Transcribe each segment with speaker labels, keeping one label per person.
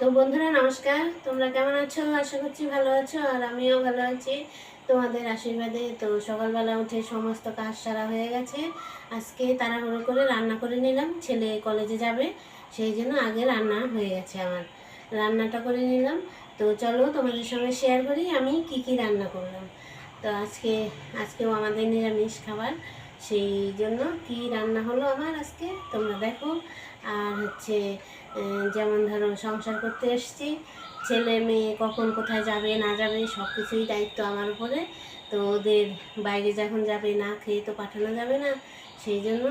Speaker 1: তো বন্ধুরা, নমস্কার। তোমরা কেমন আছো? আশা করছি ভালো আছো, আর আমিও ভালো আছি। তোমাদের আশীর্বাদে তো সকালবেলা উঠে সমস্ত কাজ সারা হয়ে গেছে। আজকে তাড়াহুড়ো করে রান্না করে নিলাম। ছেলে কলেজে যাবে, সেই জন্য আগে রান্না হয়ে গেছে আমার। রান্নাটা করে নিলাম। তো চলো তোমাদের সঙ্গে শেয়ার করি, আমি কি কি রান্না করলাম। তো আজকে, আজকেও আমাদের নিরামিষ খাবার। সেই জন্য কি রান্না হলো আমার আজকে? তোমরা দেখো। আর হচ্ছে যেমন ধরো সংসার করতে এসছি, ছেলে মেয়ে কখন কোথায় যাবে, না যাবে সব কিছুই দায়িত্ব আমার উপরে। তো ওদের বাইরে যখন যাবে, না খেয়ে তো পাঠানো যাবে না। সেই জন্য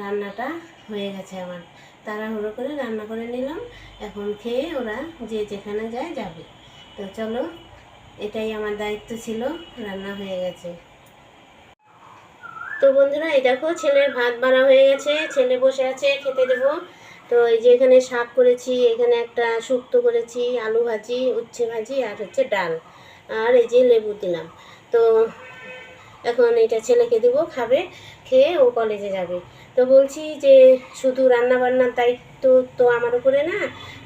Speaker 1: রান্নাটা হয়ে গেছে আমার। তাড়াহুড়ো করে রান্না করে নিলাম। এখন খেয়ে ওরা যে যেখানে যায় যাবে। তো চলো, এটাই আমার দায়িত্ব ছিল, রান্না হয়ে গেছে। তো বন্ধুরা, এই দেখো ছেলের ভাত বাড়া হয়ে গেছে। ছেলে বসে আছে, খেতে দেবো। তো এই যে এখানে শাক করেছি, এখানে একটা শুক্তো করেছি, আলু ভাজি, উচ্ছে ভাজি আর হচ্ছে ডাল। আর এই যে লেবু দিলাম। তো এখন এটা ছেলেকে দেবো, খাবে, খেয়ে ও কলেজে যাবে। তো বলছি যে শুধু রান্না বান্নার দায়িত্ব তো আমার উপরে না,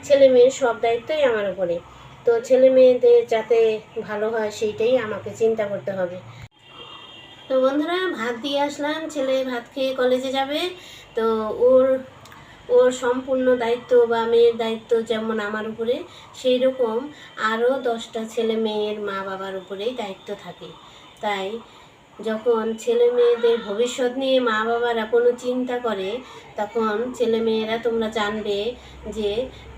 Speaker 1: ছেলে মেয়ের সব দায়িত্বই আমার উপরে। তো ছেলে মেয়েদের যাতে ভালো হয় সেইটাই আমাকে চিন্তা করতে হবে। তো বন্ধুরা, ভাত দিয়ে আসলাম। ছেলে ভাত খেয়ে কলেজে যাবে। তো ওর ওর সম্পূর্ণ দায়িত্ব বা মেয়ের দায়িত্ব যেমন আমার উপরে সেই রকম আরও দশটা ছেলে মেয়ের মা বাবার উপরেই দায়িত্ব থাকে। তাই যখন ছেলে মেয়েদের ভবিষ্যৎ নিয়ে মা বাবারা কোনো চিন্তা করে, তখন ছেলে মেয়েরা তোমরা জানবে যে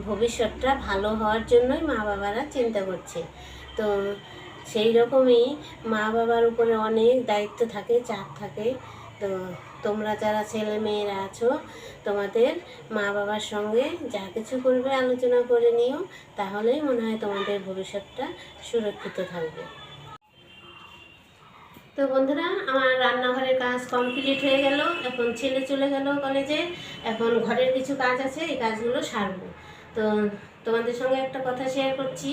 Speaker 1: ভবিষ্যৎটা ভালো হওয়ার জন্যই মা বাবারা চিন্তা করছে। তো সেই রকমই মা বাবার উপরে অনেক দায়িত্ব থাকে, চাপ থাকে। তো তোমরা যারা ছেলে মেয়েরা আছো, তোমাদের মা বাবার সঙ্গে যা কিছু করবে, আলোচনা করে নিও, তাহলেই মনে হয় তোমাদের ভবিষ্যৎটা সুরক্ষিত থাকবে। তো বন্ধুরা, আমার রান্নাঘরের কাজ কমপ্লিট হয়ে গেল। এখন ছেলে চলে গেল কলেজে। এখন ঘরের কিছু কাজ আছে, এই কাজগুলো সারবো। তো তোমাদের সঙ্গে একটা কথা শেয়ার করছি।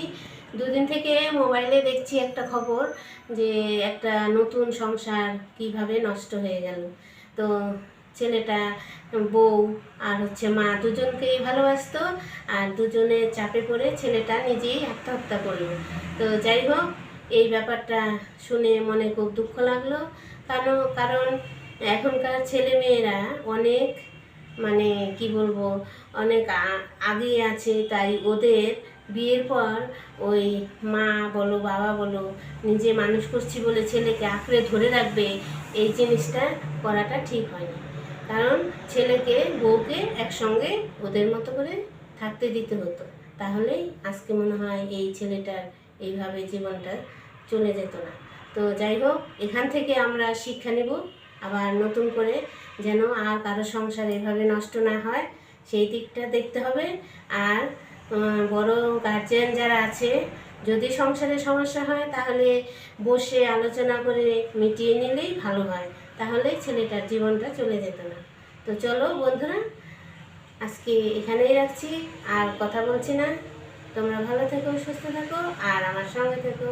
Speaker 1: দুদিন থেকে মোবাইলে দেখছি একটা খবর যে একটা নতুন সংসার কীভাবে নষ্ট হয়ে গেল। তো ছেলেটা, বউ আর হচ্ছে মা দুজনকেই ভালোবাসতো আর দুজনে চাপে পড়ে ছেলেটা নিজেই আত্মহত্যা করল। তো যাই হোক, এই ব্যাপারটা শুনে মনে খুব দুঃখ লাগল। কারণ কারণ এখনকার ছেলে মেয়েরা অনেক মানে কি বলব, অনেক আগে আছে, তাই ওদের বিয়ের পর ওই মা বলো, বাবা বলো, নিজে মানুষ করছি বলে ছেলেকে আঁকড়ে ধরে রাখবে, এই জিনিসটা করাটা ঠিক হয় না কারণ ছেলেকে, বউকে একসঙ্গে ওদের মতো করে থাকতে দিতে হতো। তাহলেই আজকে মনে হয় এই ছেলেটার এইভাবে জীবনটা চলে যেত না। তো যাই হোক, এখান থেকে আমরা শিক্ষা নেব। আবার নতুন করে যেন আর কারও সংসার এভাবে নষ্ট না হয়, সেই দিকটা দেখতে হবে। আর বড় গার্জিয়ান যারা আছে, যদি সংসারে সমস্যা হয়, তাহলে বসে আলোচনা করে মিটিয়ে নিলেই ভালো হয়। তাহলে ছেলেটার জীবনটা চলে যেত না। তো চলো বন্ধুরা, আজকে এখানেই রাখছি। আর কথা বলছি না। তোমরা ভালো থেকো, সুস্থ থাকো, আর আমার সঙ্গে থেকো।